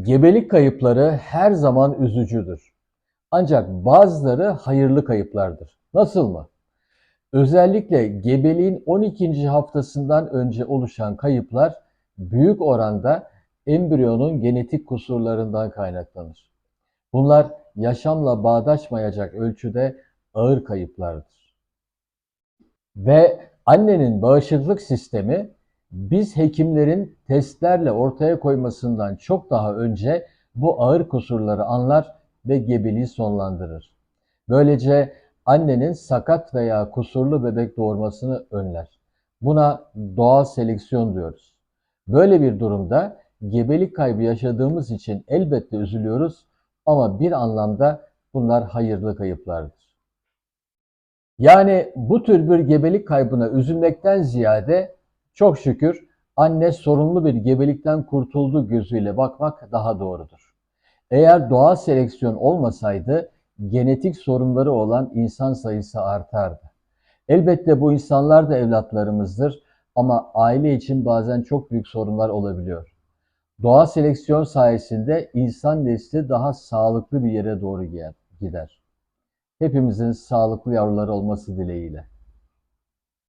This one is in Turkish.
Gebelik kayıpları her zaman üzücüdür. Ancak bazıları hayırlı kayıplardır. Nasıl mı? Özellikle gebeliğin 12. haftasından önce oluşan kayıplar büyük oranda embriyonun genetik kusurlarından kaynaklanır. Bunlar yaşamla bağdaşmayacak ölçüde ağır kayıplardır. Ve annenin bağışıklık sistemi biz hekimlerin testlerle ortaya koymasından çok daha önce bu ağır kusurları anlar ve gebeliği sonlandırır. Böylece annenin sakat veya kusurlu bebek doğurmasını önler. Buna doğal seleksiyon diyoruz. Böyle bir durumda gebelik kaybı yaşadığımız için elbette üzülüyoruz ama bir anlamda bunlar hayırlı kayıplardır. Yani bu tür bir gebelik kaybına üzülmekten ziyade çok şükür anne sorunlu bir gebelikten kurtuldu gözüyle bakmak daha doğrudur. Eğer doğal seleksiyon olmasaydı genetik sorunları olan insan sayısı artardı. Elbette bu insanlar da evlatlarımızdır ama aile için bazen çok büyük sorunlar olabiliyor. Doğal seleksiyon sayesinde insan nesli daha sağlıklı bir yere doğru gider. Hepimizin sağlıklı yavruları olması dileğiyle.